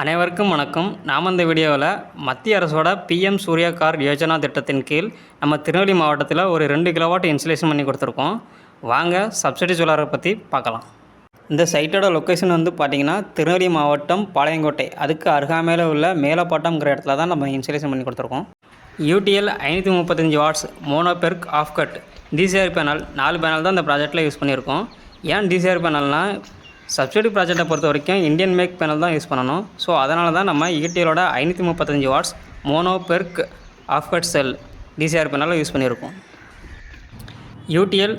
அனைவருக்கும் வணக்கம். நாம் இந்த வீடியோவில் மத்திய அரசோட பிஎம் சூர்யா கார் யோஜனா திட்டத்தின் கீழ் நம்ம திருநெல்வேலி மாவட்டத்தில் ஒரு ரெண்டு கிலோவாட் இன்சுலேஷன் பண்ணி கொடுத்துருக்கோம். வாங்க சப்சிடி சோலாரை பற்றி பார்க்கலாம். இந்த சைட்டோட லொக்கேஷன் வந்து பார்த்திங்கன்னா திருநெல்வேலி மாவட்டம் பாளையங்கோட்டை. அதுக்கு அருகாமையில் உள்ள மேலப்பாட்டம்ங்கிற இடத்துல தான் நம்ம இன்சுலேஷன் பண்ணி கொடுத்துருக்கோம். யூடிஎல் ஐநூற்றி முப்பத்தஞ்சு watts monoperc half cut DCR panel நாலு பேனல் தான் இந்த ப்ராஜெக்ட்டில் யூஸ் பண்ணியிருக்கோம். ஏன் டிசிஆர் பேனல்னால் சப்சிடி ப்ராஜெக்டை பொறுத்த வரைக்கும் இந்தியன் மேக் பேனல் தான் யூஸ் பண்ணணும். ஸோ அதனால தான் நம்ம ஈட்டியலோட ஐநூற்றி முப்பத்தஞ்சு watts monoperc half cut cell DCR பேனலில் யூஸ் பண்ணியிருக்கோம். யூடிஎல்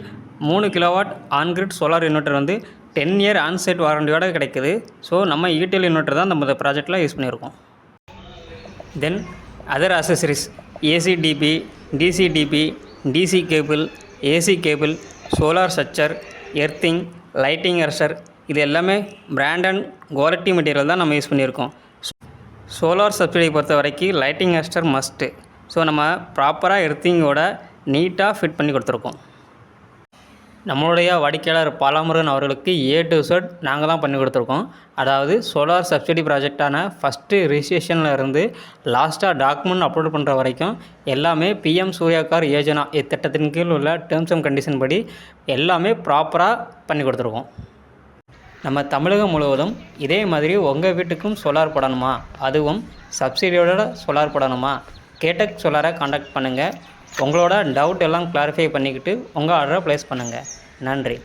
மூணு kilowatt on grid solar inverter வந்து டென் இயர் ஆன்செட் வாரண்டியோட கிடைக்குது. ஸோ நம்ம யூடிஎல் இன்வெர்டர் தான் நம்ம இந்த ப்ராஜெக்ட்டில் யூஸ் பண்ணியிருக்கோம். Then other accessories ACDB DCDB DC cable AC cable solar structure earthing lighting arrester இது எல்லாமே பிராண்ட் அண்ட் குவாலிட்டி மெட்டீரியல் தான் நம்ம யூஸ் பண்ணியிருக்கோம். சோலார் சப்சிடியை பொறுத்த வரைக்கும் லைட்டிங் அஸ்டர் மஸ்ட்டு ஸோ நம்ம ப்ராப்பராக எர்த்திங்கோட நீட்டாக ஃபிட் பண்ணி கொடுத்துருக்கோம். நம்மளுடைய வாடிக்கையாளர் பாலாமுருகன் அவர்களுக்கு ஏ டு செட் நாங்கள் தான் பண்ணி கொடுத்துருக்கோம். அதாவது சோலார் சப்சிடி ப்ராஜெக்டான ஃபஸ்ட்டு ரிஜிஸ்ட்ரேஷனில் இருந்து லாஸ்ட்டாக டாக்குமெண்ட் அப்லோட் பண்ணுற வரைக்கும் எல்லாமே பிஎம் சூர்யாக்கார் யோஜனா இத்திட்டத்தின் கீழ் உள்ள டேர்ம்ஸ் அண்ட் கண்டிஷன் படி எல்லாமே ப்ராப்பராக பண்ணி கொடுத்துருக்கோம். நம்ம தமிழகம் முழுவதும் இதே மாதிரி உங்கள் வீட்டுக்கும் சோலார் போடணுமா? அதுவும் சப்சிடியோட சோலார் போடணுமா? கேட்டக் சோலாரை காண்டாக்ட் பண்ணுங்கள் உங்களோட டவுட் எல்லாம் கிளாரிஃபை பண்ணிக்கிட்டு உங்கள் ஆர்டரை ப்ளேஸ் பண்ணுங்கள் நன்றி.